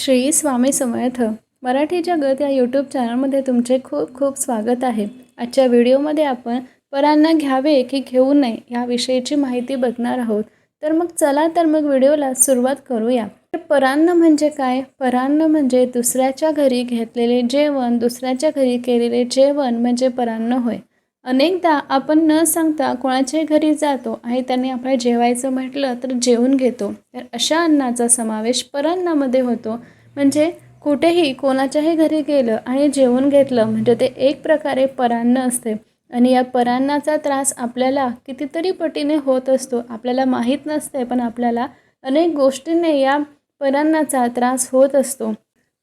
श्री स्वामी समर्थ. मराठी जगत या यूट्यूब चॅनलमध्ये तुमचे खूप खूप स्वागत आहे. आजच्या व्हिडिओमध्ये आपण परांना घ्यावे की घेऊ नये याविषयीची माहिती बघणार आहोत. तर मग चला तर मग व्हिडिओला सुरुवात करूया. तर परान्न म्हणजे काय? परान्न म्हणजे दुसऱ्याच्या घरी घेतलेले जेवण दुसऱ्याच्या घरी केलेले जेवण म्हणजे परान्न होय. अनेकदा आपण न सांगता कोणाच्याही घरी जातो आणि त्यांनी आपल्याला जेवायचं म्हटलं तर जेवून घेतो. तर अशा अन्नाचा समावेश परान्नामध्ये होतो. म्हणजे कुठेही कोणाच्याही घरी गेलं आणि जेवून घेतलं म्हणजे ते एक प्रकारे परान्न असते. आणि या परान्नाचा त्रास आपल्याला कितीतरी पटीने होत असतो. आपल्याला माहीत नसते पण आपल्याला अनेक गोष्टींनी या परान्नाचा त्रास होत असतो.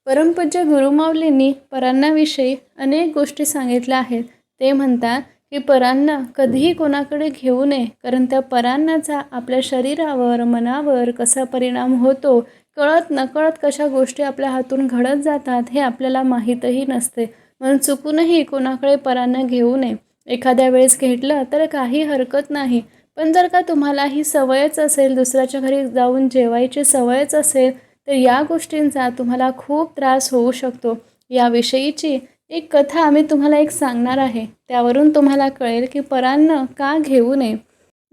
परमपूज्य गुरुमाऊलींनी परान्नाविषयी अनेक गोष्टी सांगितल्या आहेत. ते म्हणतात की परांना कधीही कोणाकडे घेऊ नये कारण त्या परांनाचा आपल्या शरीरावर मनावर कसा परिणाम होतो कळत नकळत कशा गोष्टी आपल्या हातून घडत जातात हे आपल्याला माहीतही नसते. म्हणून चुकूनही कोणाकडे परांना घेऊ नये. एखाद्या वेळेस घेतलं तर काही हरकत नाही. पण जर का तुम्हाला ही सवयच असेल दुसऱ्याच्या घरी जाऊन जेवायची सवयच असेल तर या गोष्टींचा तुम्हाला खूप त्रास होऊ शकतो. याविषयीची एक कथा आम्ही तुम्हाला एक सांगणार आहे. त्यावरून तुम्हाला कळेल की परान्न का घेऊ नये.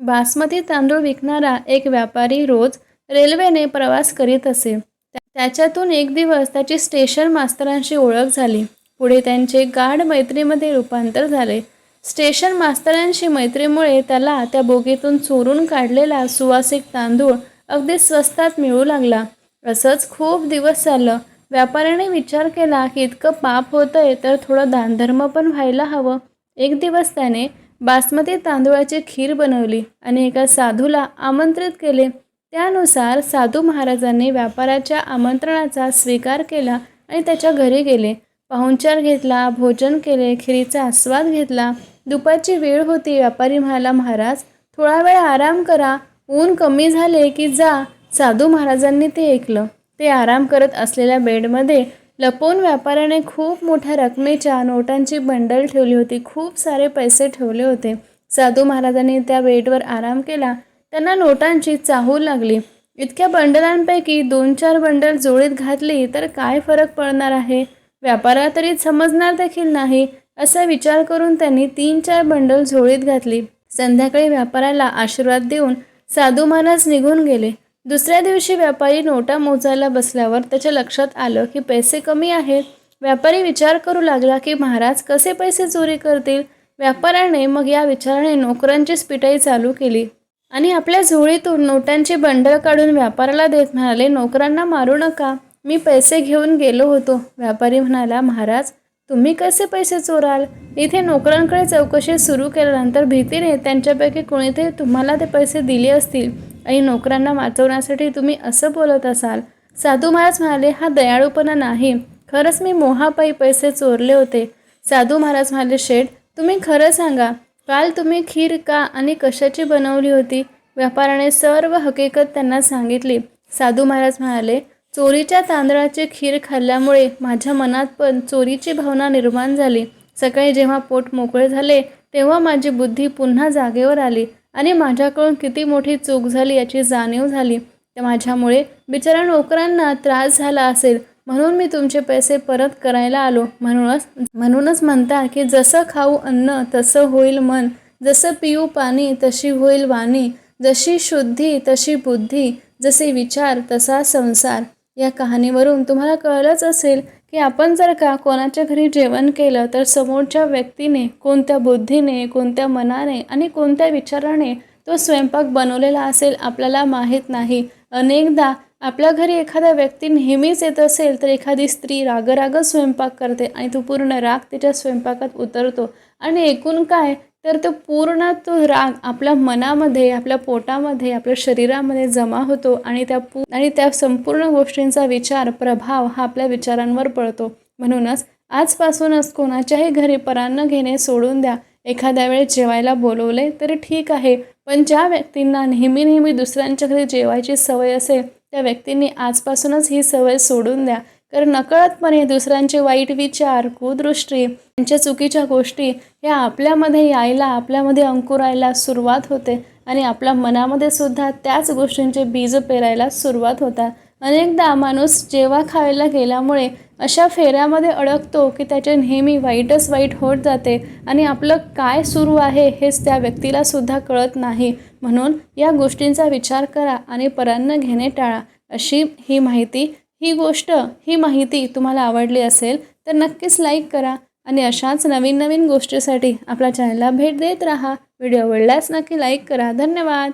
बासमती तांदूळ विकणारा एक व्यापारी रोज रेल्वेने प्रवास करीत असे. त्याच्यातून एक दिवस त्याची स्टेशन मास्तरांशी ओळख झाली. पुढे त्यांचे गाढ मैत्रीमध्ये रूपांतर झाले. स्टेशन मास्तरांशी मैत्रीमुळे त्याला त्या बोगीतून चोरून काढलेला सुवासिक तांदूळ अगदी स्वस्तात मिळू लागला. असंच खूप दिवस चाललं. व्यापाऱ्याने विचार केला की इतकं पाप होतंय तर थोडं दानधर्म पण व्हायला हवं. एक दिवस त्याने बासमती तांदूळाची खीर बनवली आणि एका साधूला आमंत्रित केले. त्यानुसार साधू महाराजांनी व्यापाराच्या आमंत्रणाचा स्वीकार केला आणि त्याच्या घरी गेले. पाहुणचार घेतला भोजन केले खिरीचा आस्वाद घेतला. दुपारची वेळ होती. व्यापारी म्हणाला महाराज थोडा वेळ आराम करा. ऊन कमी झाले की जा. साधू महाराजांनी ते ऐकलं. ते आराम करत असलेल्या बेडमध्ये लपवून व्यापाऱ्याने खूप मोठ्या रकमेच्या नोटांची बंडल ठेवली होती. खूप सारे पैसे ठेवले होते. साधू महाराजांनी त्या बेडवर आराम केला. त्यांना नोटांची चाहूल लागली. इतक्या बंडलांपैकी दोन चार बंडल जोडीत घातली तर काय फरक पडणार आहे? व्यापाराला तरी समजणार देखील नाही असा विचार करून त्यांनी तीन चार बंडल झोळीत घातली. संध्याकाळी व्यापाऱ्याला आशीर्वाद देऊन साधू महाराज निघून गेले. दुसऱ्या दिवशी व्यापारी नोटा मोजायला बसल्यावर त्याच्या लक्षात आलं की पैसे कमी आहेत. व्यापारी विचार करू लागला की महाराज कसे पैसे चोरी करतील? व्यापाऱ्याने मग या विचाराने नोकरांचीच पिटाई चालू केली आणि आपल्या झोळीतून नोटांची बंडल काढून व्यापाराला देत म्हणाले नोकरांना मारू नका. मी पैसे घेऊन गेलो होतो. व्यापारी म्हणाला महाराज तुम्ही कसे पैसे चोराल? इथे नोकरांकडे चौकशी सुरू केल्यानंतर भीतीने त्यांच्यापैकी कोणीतरी तुम्हाला ते पैसे दिले असतील. आणि नोकरांना वाचवण्यासाठी तुम्ही असं बोलत असाल. साधू महाराज म्हणाले हा दयाळूपणा नाही. खरंच मी मोहापायी पैसे चोरले होते. साधू महाराज म्हणाले शेठ तुम्ही खरं सांगा. काल तुम्ही खीर का आणि कशाची बनवली होती? व्यापाराने सर्व हकीकत त्यांना सांगितली. साधू महाराज म्हणाले चोरीच्या तांदळाची खीर खाल्ल्यामुळे माझ्या मनात पण चोरीची भावना निर्माण झाली. सकाळी जेव्हा पोट मोकळे झाले तेव्हा माझी बुद्धी पुन्हा जागेवर आली. आणि माझ्याकडून किती मोठी चूक झाली याची जाणीव झाली तर माझ्यामुळे बिचारा नोकरांना त्रास झाला असेल. म्हणून मी तुमचे पैसे परत करायला आलो. म्हणूनच म्हणूनच म्हणता की जसं खाऊ अन्न तसं होईल मन. जसं पिऊ पाणी तशी होईल वाणी. जशी शुद्धी तशी बुद्धी. जसे विचार तसा संसार. या कहाणीवरून तुम्हाला कळलंच असेल की आपण जर का कोणाच्या घरी जेवण केलं तर समोरच्या व्यक्तीने कोणत्या बुद्धीने कोणत्या मनाने आणि कोणत्या विचाराने तो स्वयंपाक बनवलेला असेल आपल्याला माहीत नाही. अनेकदा आपल्या घरी एखादा व्यक्ती नेहमीच येत असेल तर एखादी स्त्री रागरागच स्वयंपाक करते आणि तो पूर्ण राग तिच्या स्वयंपाकात उतरतो. आणि एकूण काय तर तो पूर्ण तो राग आपल्या मनामध्ये आपल्या पोटामध्ये आपल्या शरीरामध्ये जमा होतो आणि त्या पू आणि त्या संपूर्ण गोष्टींचा विचार प्रभाव हा आपल्या विचारांवर पडतो. म्हणूनच आजपासूनच कोणाच्याही घरी परान्न घेणे सोडून द्या. एखाद्या वेळेस जेवायला बोलवले तरी ठीक आहे पण ज्या व्यक्तींना नेहमी नेहमी दुसऱ्यांच्या घरी जेवायची सवय असेल त्या व्यक्तींनी आजपासूनच ही सवय सोडून द्या. कारण नकळतपणे दुसऱ्यांचे वाईट विचार कुदृष्टी त्यांच्या चुकीच्या गोष्टी ह्या आपल्यामध्ये यायला आपल्यामध्ये अंकुरायला सुरुवात होते आणि आपल्या मनामध्ये सुद्धा त्याच गोष्टींचे बीज पेरायला सुरुवात होतात अनेकदा माणूस जेव्हा खायला गेल्यामुळे अशा फेऱ्यामध्ये अडकतो की त्याचे नेहमी वाईटच वाईट होत जाते आणि आपलं काय सुरू आहे हेच त्या व्यक्तीला सुद्धा कळत नाही. म्हणून या गोष्टींचा विचार करा आणि परान्न घेणे टाळा अशी ही माहिती ही गोष्ट ही माहिती तुम्हाला आवडली असेल तर नक्कीच लाईक करा आणि अशाच नवीन नवीन गोष्टीसाठी आपल्या चॅनलला भेट देत राहा. व्हिडिओ आवडल्यास नक्की लाईक करा. धन्यवाद.